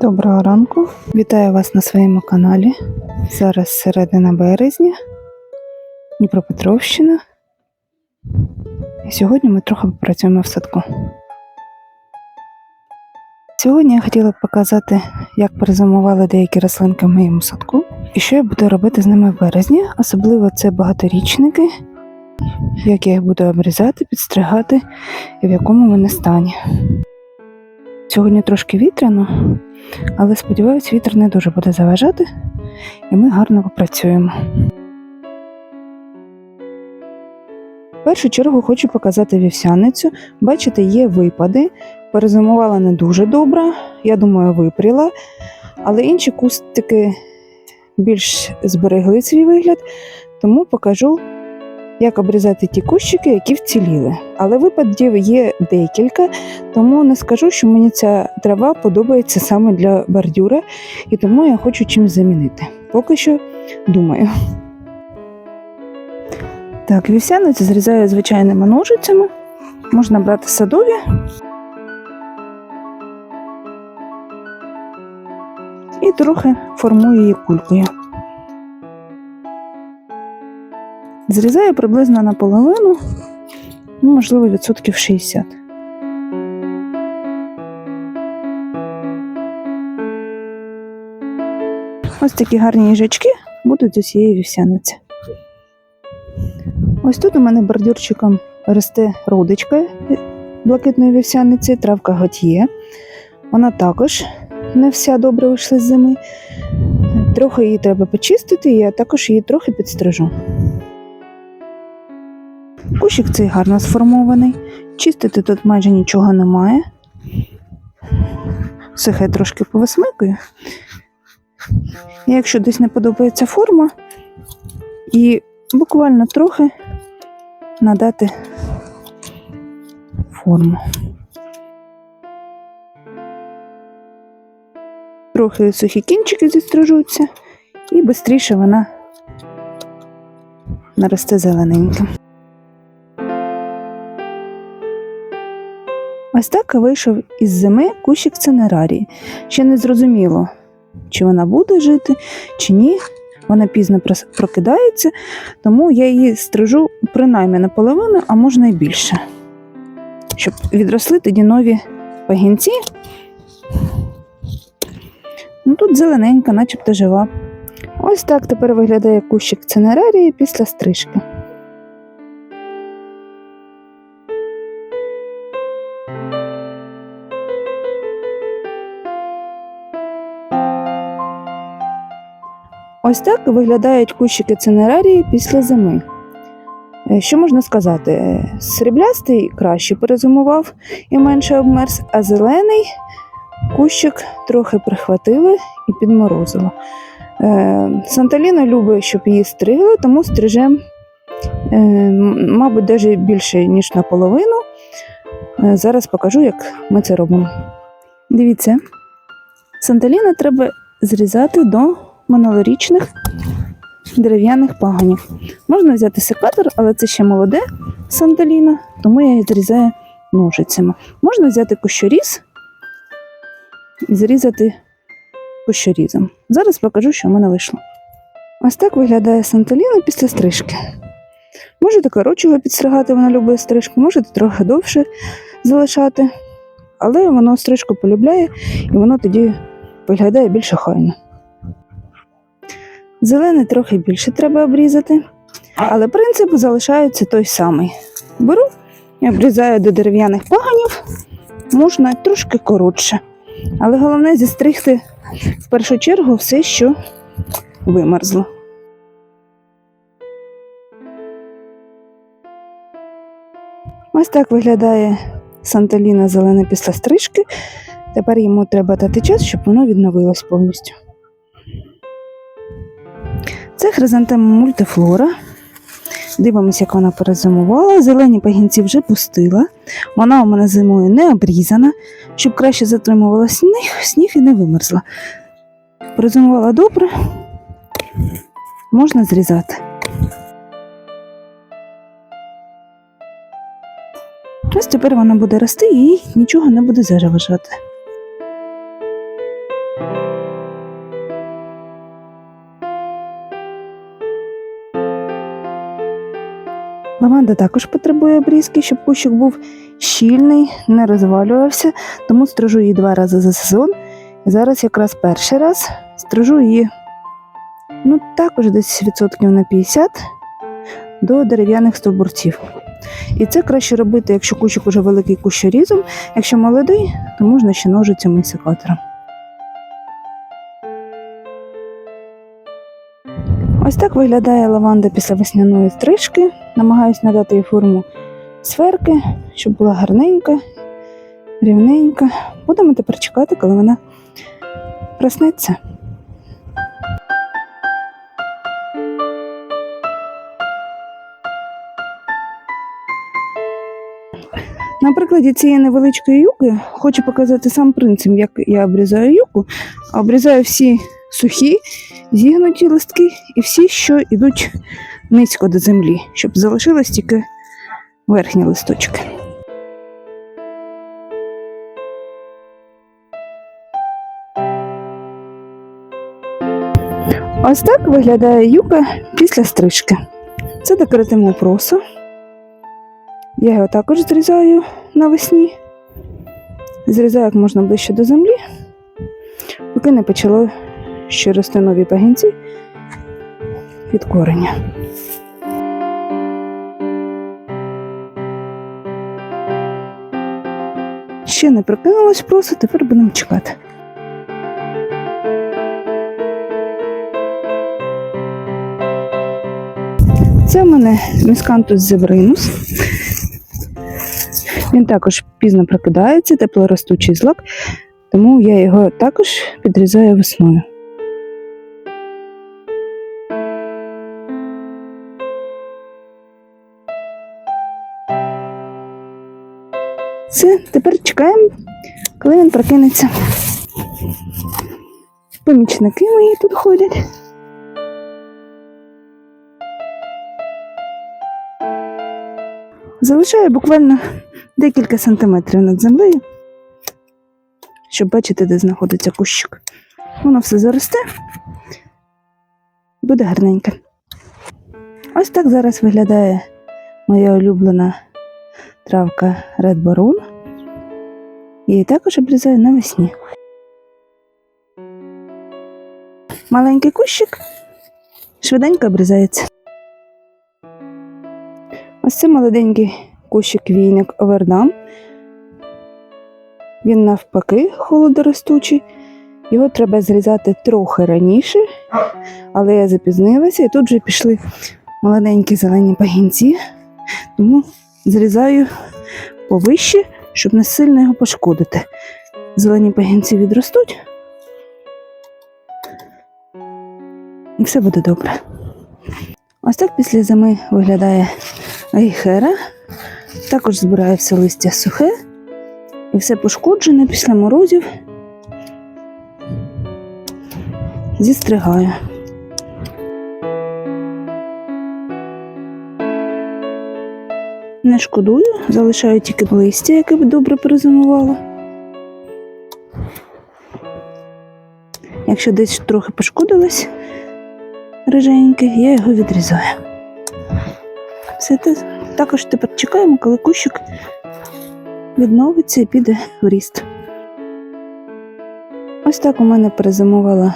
Доброго ранку. Вітаю вас на своєму каналі. Зараз середина березня, Дніпропетровщина. І сьогодні ми трохи попрацюємо в садку. Сьогодні я хотіла б показати, як перезимували деякі рослинки в моєму садку і що я буду робити з ними в березні, особливо це багаторічники, як я їх буду обрізати, підстригати і в якому вони стані. Сьогодні трошки вітряно, але сподіваюсь, вітер не дуже буде заважати, і ми гарно попрацюємо. В першу чергу хочу показати вівсяницю. Бачите, є випади. Перезимувала не дуже добре, я думаю, випріла. Але інші кустики більш зберегли свій вигляд, тому покажу, як обрізати ті кущики, які вціліли. Але випадів є декілька, тому не скажу, що мені ця трава подобається саме для бордюра, і тому я хочу чимось замінити. Поки що думаю. Так, вівсяницю зрізаю звичайними ножицями. Можна брати садові. І трохи формую її кулькою. Зрізаю приблизно наполовину, ну, можливо, відсотків 60. Ось такі гарні їжачки будуть з усієї вівсяниці. Ось тут у мене бордюрчиком росте родичка блакитної вівсяниці, травка готьє. Вона також не вся добре вийшла з зими. Трохи її треба почистити, і я також її трохи підстрижу. Кущик цей гарно сформований. Чистити тут майже нічого немає. Сухе трошки повисмикую. Якщо десь не подобається форма, і буквально трохи надати форму. Трохи сухі кінчики зістрижуться, і швидше вона наросте зелененьким. Ось так вийшов із зими кущик цинерарії. Ще не зрозуміло, чи вона буде жити, чи ні. Вона пізно прокидається, тому я її стрижу принаймні наполовину, а можна і більше. Щоб відросли тоді нові пагінці. Ну, тут зелененька, начебто жива. Ось так тепер виглядає кущик цинерарії після стрижки. Ось так виглядають кущики цинерарії після зими. Е, Що можна сказати? Е, Сріблястий краще перезимував і менше обмерз, а зелений кущик трохи прихватили і підморозило. Е, Санталіна любить, щоб її стригли, тому стрижем, мабуть, навіть більше, ніж наполовину. Зараз покажу, як ми це робимо. Дивіться, Санталіна треба зрізати до минулорічних дерев'яних паганів. Можна взяти секатор, але це ще молоде сандаліна, тому я її зрізаю ножицями. Можна взяти кущоріз і зрізати кущорізом. Зараз покажу, що в мене вийшло. Ось так виглядає санталіна після стрижки. Можете коротшого підстригати, вона любить стрижку, можете трохи довше залишати, але воно стрижку полюбляє і воно тоді виглядає більш охайно. Зелений трохи більше треба обрізати, але принцип залишається той самий. Беру і обрізаю до дерев'яних паганів, можна трошки коротше. Але головне зістригти в першу чергу все, що вимерзло. Ось так виглядає санталіна зелена після стрижки. Тепер йому треба дати час, щоб воно відновилось повністю. Це хризантема мультифлора. Дивимося, як вона перезимувала. Зелені пагінці вже пустила. Вона у мене зимою не обрізана, щоб краще затримувала сніг, сніг і не вимерзла. Перезимувала добре, можна зрізати. Ось тепер вона буде рости і нічого не буде заважати. Лаванда також потребує обрізки, щоб кущик був щільний, не розвалювався, тому стрижу її два рази за сезон. Зараз якраз перший раз стрижу її ну, також десь відсотків на 50 до дерев'яних стовбурців. І це краще робити, якщо кущик уже великий кущорізом, якщо молодий, то можна ще ножицями і секатором. Ось так виглядає лаванда після весняної стрижки. Намагаюсь надати їй форму сферки, щоб була гарненька, рівненька. Будемо тепер чекати, коли вона проснеться. На прикладі цієї невеличкої юки хочу показати сам принцип, як я обрізаю юку. Обрізаю всі сухі, зігнуті листки і всі, що йдуть низько до землі, щоб залишились тільки верхні листочки. Ось так виглядає юка після стрижки. Це декоративне просо. Я його також зрізаю навесні. Зрізаю як можна ближче до землі, поки не почало ще рости нові пагінці від кореня. Ще не прокинулось просто, тепер будемо чекати. Це в мене міскантус зевринус. Він також пізно прокидається, теплоростучий злак, тому я його також підрізаю весною. Все, тепер чекаємо, коли він прокинеться. Помічники мої тут ходять. Залишаю буквально декілька сантиметрів над землею, щоб бачити, де знаходиться кущик. Воно все заросте, буде гарненьке. Ось так зараз виглядає моя улюблена травка Red Baron. Її також обрізаю навесні. Маленький кущик швиденько обрізається. Ось це молоденький кущик війник овердам. Він навпаки холодоростучий. Його треба зрізати трохи раніше, але я запізнилася і тут вже пішли молоденькі зелені пагінці, тому зрізаю повище, щоб не сильно його пошкодити. Зелені пагінці відростуть. І все буде добре. Ось так після зими виглядає гейхера. Також збираю все листя сухе і все пошкоджене після морозів. Зістригаю. Не шкодую, залишаю тільки листя, яке б добре перезимувало. Якщо десь трохи пошкодилось риженьке, я його відрізаю. Все те також тепер чекаємо, коли кущик відновиться і піде в ріст. Ось так у мене перезимувала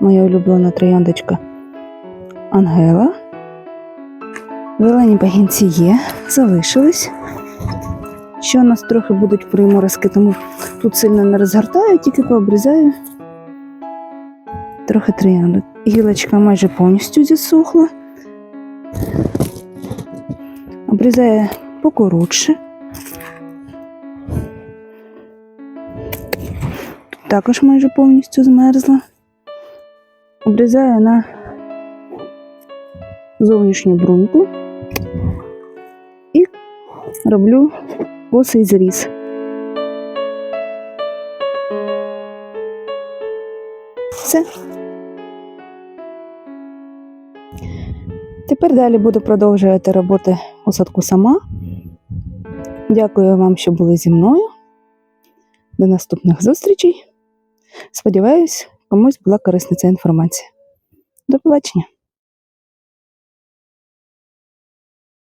моя улюблена трояндочка Ангела. Зелені пагінці є, залишились. Ще у нас трохи будуть приморозки, тому тут сильно не розгортаю, тільки пообрізаю трохи троянду. Гілочка майже повністю зісохла. Обрізаю покоротше. Також майже повністю змерзла. Обрізаю на зовнішню бруньку роблю косий зріз. Все. Тепер далі буду продовжувати роботи у садку сама. Дякую вам, що були зі мною. До наступних зустрічей. Сподіваюсь, комусь була корисна ця інформація. До побачення!